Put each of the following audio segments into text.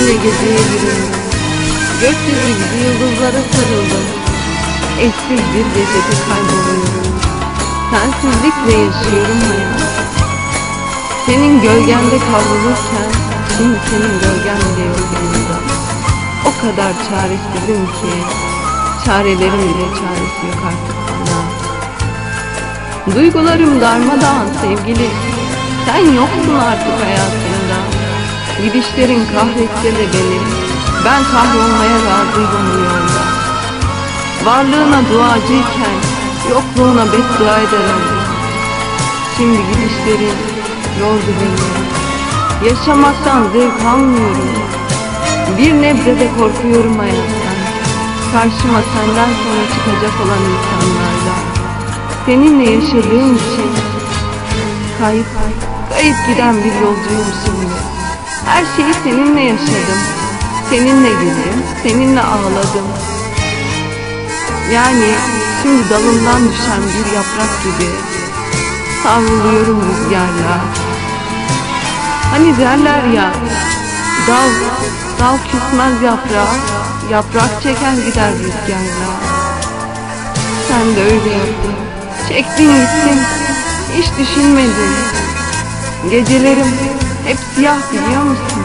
geceye büründüm. Gökyüzü gibi yıldızlara sarıldım. Eşsiz bir gecede kayboluyorum. Sensizlikle yaşıyorum hayat. Senin gölgende kavrulurken şimdi senin gölgen bile yok yanımda. O kadar çaresizim ki çarelerim bile çaresi yok artık bana. Duygularım darmadağın sevgili. Sen yoksun artık hayatımda. Gidişlerin kahretse de beni. Ben kahrolmaya razıydım bu yolda. Varlığına duacıyken yokluğuna beddua ederim. Şimdi gidişlerin yordu beni. Yaşamaktan zevk almıyorum. Bir nebze de korkuyorum hayattan. Karşıma senden sonra çıkacak olan insanlardan. Seninle yaşadığım için kayıp, kayıp giden bir yolcuyum şimdi. Her şeyi seninle yaşadım. Seninle güldüm, seninle ağladım. Yani şimdi dalımdan düşen bir yaprak gibi savruluyorum rüzgarla. Hani derler ya, dal, dal küsmez yaprağı, yaprak çeker gider rüzgarla. Sen de öyle yaptın. Çektin gittin, hiç düşünmedin. Gecelerim hep siyah biliyor musun?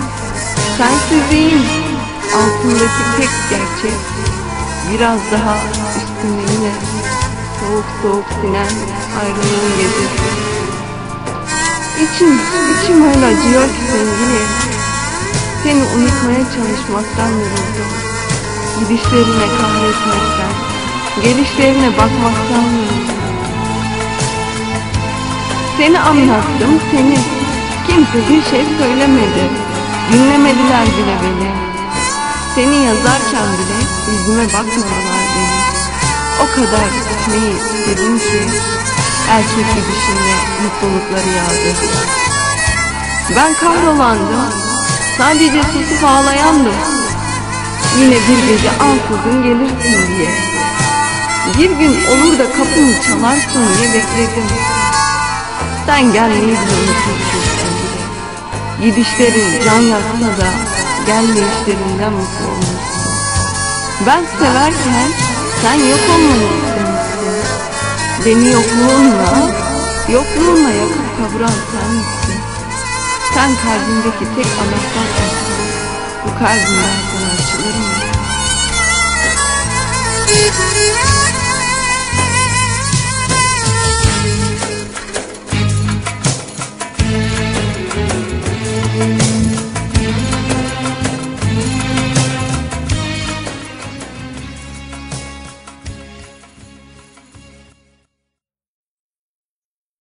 Sensizliğin altındaki tek gerçek. Biraz daha üstünde yine soğuk soğuk sinen ayrılığın gecesi. İçim, içim öyle acıyor ki sevgili. Seni unutmaya çalışmaktan yoruldum. Gidişlerine kahretmekten, gelişlerine bakmaktan yoruldum. Seni anlattım, seni. Kimse bir şey söylemedi. Dinlemediler bile beni. Seni yazarken bile yüzüme bakmadılar beni. O kadar gitmeyi istedim ki erkek gidişinde mutlulukları yağdı. Ben kahrolandım. Sadece susup ağlayandım. Yine bir gece ansızın gelirsin diye. Bir gün olur da kapımı çalarsın diye bekledim. Sen gelmeyi bile unutmuşsun. Gidişlerin can yaksa da gelmeyişlerinden mutlu olmuşsun. Ben severken sen yok olmayı istemişsin. Beni yokluğunla, yokluğunla yakıp kavuran sen misin? Sen kalbimdeki tek anahtar olsan, bu kalbimden sana açılır mı? Bye.